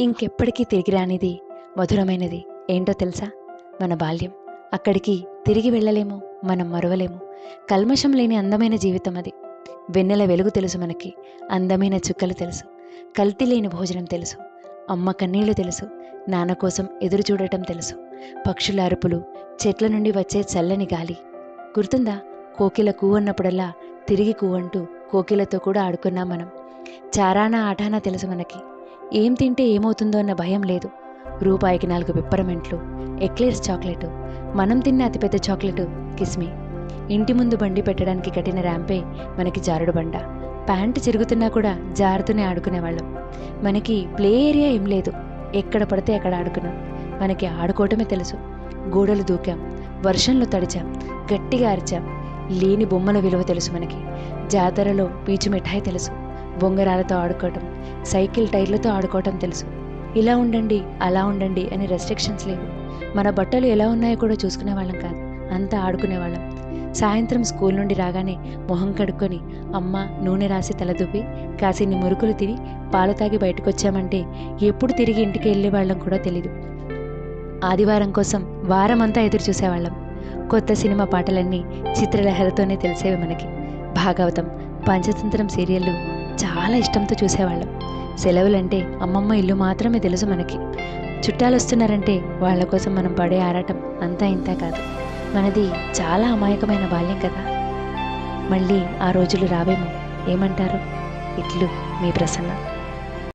ఇంకెప్పటికీ తిరిగి రానిది మధురమైనది. ఏంటో తెలుసా? మన బాల్యం. అక్కడికి తిరిగి వెళ్ళలేము మనం మరవలేము. కల్మషం లేని అందమైన జీవితం అది. వెన్నెల వెలుగు తెలుసు మనకి. అందమైన చుక్కలు తెలుసు. కల్తీ లేని భోజనం తెలుసు. అమ్మ కన్నీళ్ళు తెలుసు. నాన్న కోసం ఎదురు చూడటం తెలుసు. పక్షుల అరుపులు చెట్ల నుండి వచ్చే చల్లని గాలి. గుర్తుందా? కోకిల కూ అన్నప్పుడల్లా తిరిగి కూ అంటూ కోకిలతో కూడా ఆడుకున్నాం మనం. చారానా ఆటానా తెలుసు మనకి. ఏం తింటే ఏమవుతుందో అన్న భయం లేదు. రూపాయికి నాలుగు పిప్పరమెంట్లు ఎక్లేర్స్ చాక్లెట్ మనం తిన్న అతిపెద్ద చాక్లెట్ కిస్మి ఇంటి ముందు బండి పెట్టడానికి కట్టిన ర్యాంపే మనకి జారుడు బండ. ప్యాంటు చిరుగుతున్నా కూడా జారుతూనే ఆడుకునేవాళ్ళం. మనకి ప్లే ఏరియా ఏం లేదు. ఎక్కడ పడితే అక్కడ ఆడుకున్నాం. మనకి ఆడుకోవటమే తెలుసు. గోడలు దూకాం. వర్షంలో తడిచాం. గట్టిగా అరిచాం. లేని బొమ్మల విలువ తెలుసు మనకి. జాతరలో పీచు మిఠాయి తెలుసు. బొంగరాలతో ఆడుకోవటం సైకిల్ టైర్లతో ఆడుకోవటం తెలుసు. ఇలా ఉండండి అలా ఉండండి అని రెస్ట్రిక్షన్స్ లేవు. మన బట్టలు ఎలా ఉన్నాయో కూడా చూసుకునే వాళ్ళం కాదు. అంతా ఆడుకునేవాళ్ళం సాయంత్రం స్కూల్ నుండి రాగానే మొహం కడుక్కొని అమ్మ నూనె రాసి తలదువ్వి కాసిన్ని మురుకులు తిని పాలు తాగి బయటకొచ్చామంటే ఎప్పుడు తిరిగి ఇంటికి వెళ్ళే వాళ్ళం కూడా తెలీదు. ఆదివారం కోసం వారమంతా ఎదురు చూసేవాళ్ళం. కొత్త సినిమా పాటలన్నీ చిత్రలహరితోనే తెలిసేవి మనకి. భాగవతం పంచతంత్రం సీరియళ్ళు చాలా ఇష్టంతో చూసేవాళ్ళం. సెలవులంటే అమ్మమ్మ ఇల్లు మాత్రమే తెలుసు మనకి. చుట్టాలు వస్తున్నారంటే వాళ్ళ కోసం మనం పడే ఆరాటం అంతా ఇంత కాదు. మనది చాలా అమాయకమైన బాల్యం కదా. మళ్ళీ ఆ రోజులు రావేమో. ఏమంటారు? ఇట్లు మీ ప్రసన్న